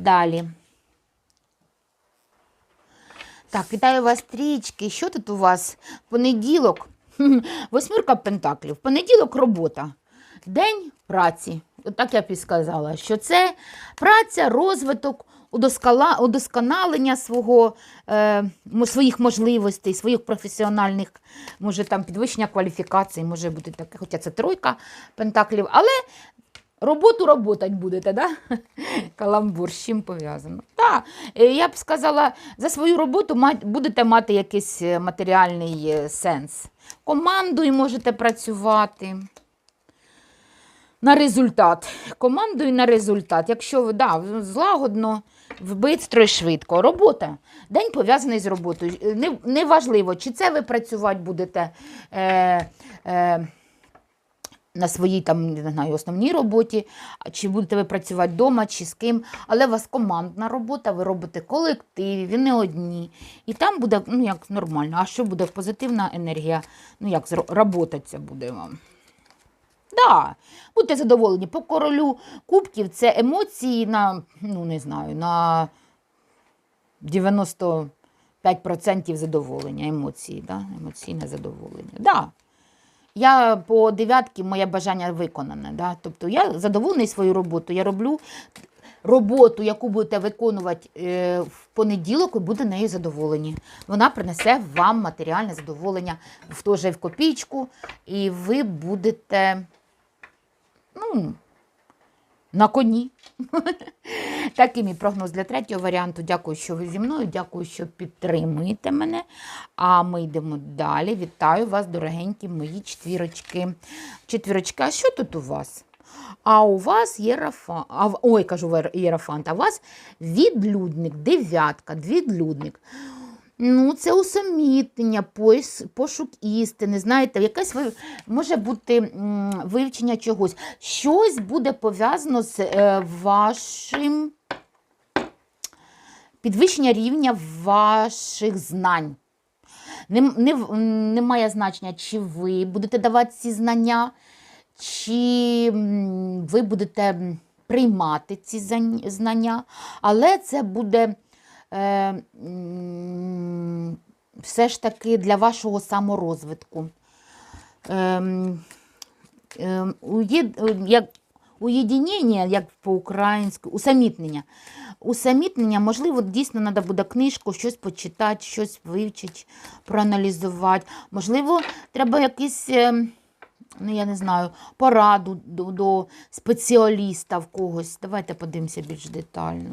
Далі. Так, вітаю вас трічки. Що тут у вас? Понеділок. Восьмірка пентаклів. Понеділок робота. День праці. От так я б і сказала, що це праця, розвиток, удосконалення свого, е, своїх можливостей, своїх професіональних, може там підвищення кваліфікації, може бути таке, хоча це тройка пентаклів, але роботу роботать будете, да? Каламбур, з чим пов'язано. Так, е, я б сказала, за свою роботу будете мати якийсь е, матеріальний е, сенс. Командою можете працювати. На результат. Командою на результат. Якщо да, злагодно, бистро і швидко. Робота. День пов'язаний з роботою. Не, неважливо, чи це ви працювати будете е, е, на своїй там, не знаю, основній роботі, чи будете ви працювати вдома, чи з ким. Але у вас командна робота, ви робите колективі, ви не одні. І там буде ну, як нормально. А що буде позитивна енергія? Ну як зро- буде вам. Да, будьте задоволені. По королю кубків це емоції на, ну не знаю, на 95% задоволення. Емоції, да? емоційне задоволення. Да. Я по дев'ятки моє бажання виконане. Да? Тобто я задоволений своєю роботою. Я роблю роботу, яку будете виконувати е, в понеділок, ви будете нею задоволені. Вона принесе вам матеріальне задоволення в теж в копійку, і ви будете ну, на коні. Такий мій прогноз для третього варіанту. Дякую, що ви зі мною. Дякую, що підтримуєте мене. А ми йдемо далі. Вітаю вас, дорогенькі мої четвірочки. Четвірочки, а що тут у вас? А у вас а, ой, кажу єрафант, а у вас відлюдник, дев'ятка, відлюдник. Ну, це усамітнення, пошук істини. Знаєте, якесь може бути вивчення чогось. Щось буде пов'язано з е, вашим підвищення рівня ваших знань. Не, не, немає значення, чи ви будете давати ці знання, чи ви будете приймати ці знання, але це буде все ж таки для вашого саморозвитку. Ем, е, як уєдинення, як по-українськи, усамітнення. Усамітнення, можливо, дійсно треба буде книжку, щось почитати, щось вивчити, проаналізувати. Можливо, треба якийсь, ем, ну я не знаю, пораду до, до спеціаліста в когось. Давайте подивимося більш детально.